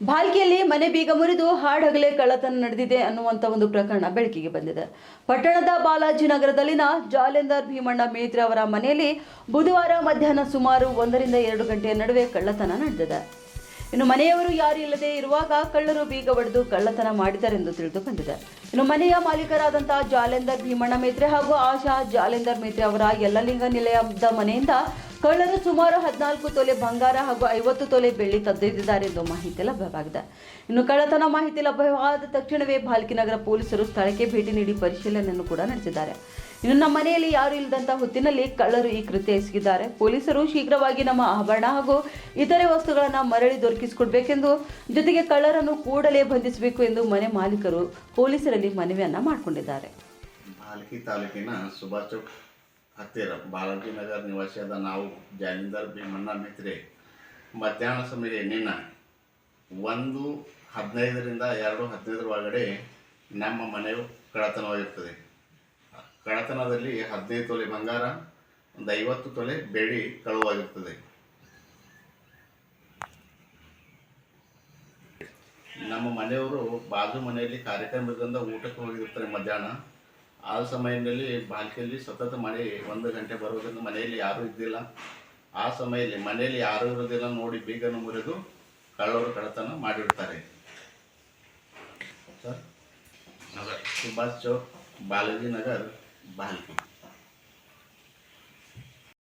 ಭಾಲ್ಕಿಯಲ್ಲಿ ಮನೆ ಬೀಗ ಮುರಿದು ಹಾಡಗಲೇ ಕಳ್ಳತನ ನಡೆದಿದೆ ಅನ್ನುವಂಥ ಒಂದು ಪ್ರಕರಣ ಬೆಳಕಿಗೆ ಬಂದಿದೆ. ಪಟ್ಟಣದ ಬಾಲಾಜಿ ನಗರದಲ್ಲಿನ ಜಾಲೆಂದರ್ ಭೀಮಣ್ಣ ಮೇತ್ರಿ ಅವರ ಮನೆಯಲ್ಲಿ ಬುಧವಾರ ಮಧ್ಯಾಹ್ನ ಸುಮಾರು ಒಂದರಿಂದ ಎರಡು ಗಂಟೆಯ ನಡುವೆ ಕಳ್ಳತನ ನಡೆದಿದೆ. ಇನ್ನು ಮನೆಯವರು ಯಾರು ಇಲ್ಲದೆ ಇರುವಾಗ ಕಳ್ಳರು ಬೀಗ ಒಡೆದು ಕಳ್ಳತನ ಮಾಡಿದರೆಂದು ತಿಳಿದು ಬಂದಿದೆ. ಇನ್ನು ಮನೆಯ ಮಾಲೀಕರಾದಂತಹ ಜಾಲೆಂದರ್ ಭೀಮಣ್ಣ ಮೇತ್ರೆ ಹಾಗೂ ಆಶಾ ಜಾಲೆಂದರ್ ಮೇತ್ರೆ ಅವರ ಎಲ್ಲಲಿಂಗ ನಿಲಯದ ಮನೆಯಿಂದ ಕಳ್ಳರು ಸುಮಾರು ಹದಿನಾಲ್ಕು ತೊಲೆ ಬಂಗಾರ ಹಾಗೂ ಐವತ್ತು ತೊಲೆ ಬೆಳ್ಳಿ ತದ್ದಿದ್ದಾರೆ ಎಂದು ಮಾಹಿತಿ ಲಭ್ಯವಾಗಿದೆ. ಇನ್ನು ಕಳ್ಳತನ ಮಾಹಿತಿ ಲಭ್ಯವಾದ ತಕ್ಷಣವೇ ಭಾಲ್ಕಿನಗರ ಪೊಲೀಸರು ಸ್ಥಳಕ್ಕೆ ಭೇಟಿ ನೀಡಿ ಪರಿಶೀಲನೆಯನ್ನು ಕೂಡ ನಡೆಸಿದ್ದಾರೆ. ಇನ್ನು ನಮ್ಮ ಮನೆಯಲ್ಲಿ ಯಾರು ಇಲ್ಲದಂತಹ ಹೊತ್ತಿನಲ್ಲಿ ಕಳ್ಳರು ಈ ಕೃತ್ಯ ಎಸಗಿದ್ದಾರೆ. ಪೊಲೀಸರು ಶೀಘ್ರವಾಗಿ ನಮ್ಮ ಆಭರಣ ಹಾಗೂ ಇತರೆ ವಸ್ತುಗಳನ್ನು ಮರಳಿ ದೊರಕಿಸಿಕೊಡ್ಬೇಕೆಂದು ಜೊತೆಗೆ ಕಳ್ಳರನ್ನು ಕೂಡಲೇ ಬಂಧಿಸಬೇಕು ಎಂದು ಮನೆ ಮಾಲೀಕರು ಪೊಲೀಸರಲ್ಲಿ ಮನವಿಯನ್ನ ಮಾಡಿಕೊಂಡಿದ್ದಾರೆ. ಹತ್ತಿರ. ಬಾಲಾಜಿ ನಗರ ನಿವಾಸಿಯಾದ ನಾವು ಜಾಮೀನ್ದಾರ್ ಭೀಮಣ್ಣ ಮಿತ್ರೆ, ಮಧ್ಯಾಹ್ನ ಸಮಯ ನಿನ್ನ ಒಂದು ಹದಿನೈದರಿಂದ ಎರಡು ಹದಿನೈದರ ಒಳಗಡೆ ನಮ್ಮ ಮನೆಯು ಕಳತನವಾಗಿರ್ತದೆ ಕಳತನದಲ್ಲಿ ಹದಿನೈದು ತೊಲೆ ಬಂಗಾರ, ಒಂದು ಐವತ್ತು ತೊಲೆ ಬೆಳ್ಳಿ ಕಳುವಾಗಿರ್ತದೆ. ನಮ್ಮ ಮನೆಯವರು ಬಾಜು ಮನೆಯಲ್ಲಿ ಕಾರ್ಯಕ್ರಮದಿಂದ ಊಟಕ್ಕೆ ಹೋಗಿರ್ತಾರೆ ಮಧ್ಯಾಹ್ನ. ಆ ಸಮಯದಲ್ಲಿ ಬಾಲ್ಕಿಯಲ್ಲಿ ಸತತ ಮಳೆ ಒಂದು ಗಂಟೆ ಬರೋದರಿಂದ ಮನೆಯಲ್ಲಿ ಯಾರೂ ಇದ್ದಿಲ್ಲ. ಆ ಸಮಯದಲ್ಲಿ ಮನೆಯಲ್ಲಿ ಯಾರೂ ಇರೋದಿಲ್ಲ ನೋಡಿ ಬೀಗನ್ನು ಮುರಿದು ಕಳ್ಳವರು ಕಳತನ ಮಾಡಿರ್ತಾರೆ. ಸರ್? ಸುಭಾಷ್ ಚೌಕ್ ಬಾಲಾಜಿ ನಗರ್ ಬಾಲ್ಕಿ.